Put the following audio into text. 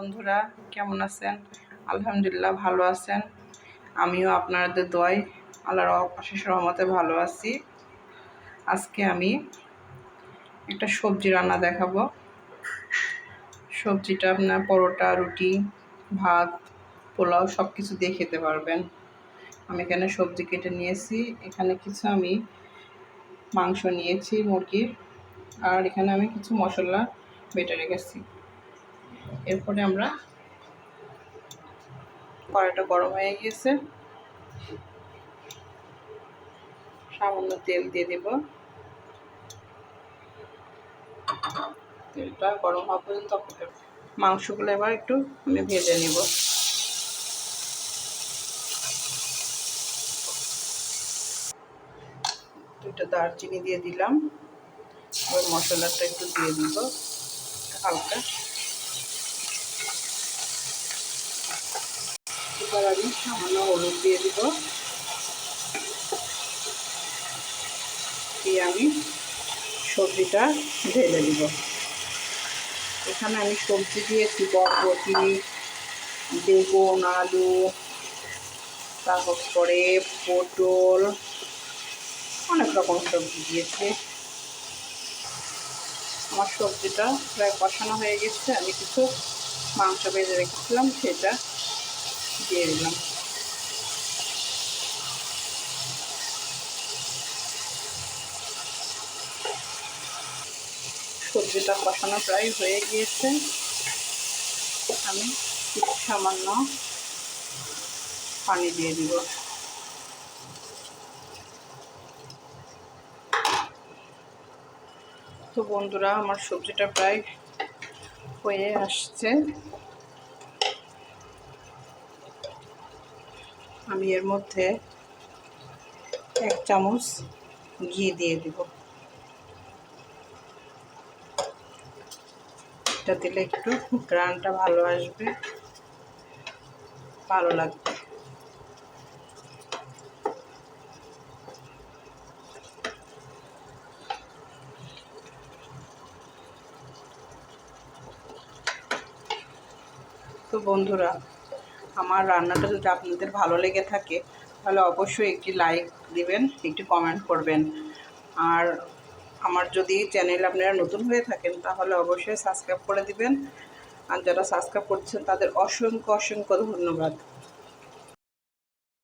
বন্ধুরা, কেমন আছেন? আলহামদুলিল্লাহ ভালো আছেন। আমিও আপনাদের দয় আল্লাহর অশেষ রহমতে ভালো আছি। আজকে আমি একটা সবজি রান্না দেখাবো। সবজিটা আপনার পরোটা, রুটি, ভাত, পোলাও সব কিছু দিয়ে খেতে পারবেন। আমি এখানে সবজি কেটে নিয়েছি। এখানে কিছু আমি মাংস নিয়েছি, মুরগির। আর এখানে আমি কিছু মশলা বেটে রেখেছি। এরপরে আমরা কড়াইটা গরম হয়ে গিয়েছে। সামান্য তেল দিয়ে দেব। তেলটা গরম হওয়া পর্যন্ত মাংসগুলো এবার একটু আমি ভেজে নেব। দুটো দারচিনি দিয়ে দিলাম। এবার মশলাটা একটু দিয়ে দিব। হালকা। এবার আমি সামান্য হলুদ দিয়ে দিব। দিয়ে আমি সবজিটা ঢেলে দিব। এখানে আমি সবজি দিয়েছি, বরবটি, বেগুন, আলু তারপরে পটল, অনেক রকম সবজি দিয়েছি। আমার সবজিটা প্রায় কষানো হয়ে গেছে। আমি কিছু মাংস বেজে রেখেছিলাম, সেটা দিয়ে দিলাম সবজিটা কষানো প্রায় হয়ে গিয়েছে। আমি কিছু সামান্য পানি দিয়ে দিব। তো বন্ধুরা, আমার সবজিটা প্রায় হয়ে আসছে। আমি এর মধ্যে এক চামচ ঘি দিয়ে দিব। এটা দিলে একটু গ্রানটা ভালো আসবে, ভালো লাগবে। তো বন্ধুরা আমার রান্নাটা যদি আপনাদের ভালো লেগে থাকে, তাহলে অবশ্যই একটি লাইক দিবেন, একটি কমেন্ট করবেন। আর আমার যদি চ্যানেল আপনারা নতুন হয়ে থাকেন, তাহলে অবশ্যই সাবস্ক্রাইব করে দিবেন। আর যারা সাবস্ক্রাইব করছেন, তাদের অসংখ্য অসংখ্য ধন্যবাদ।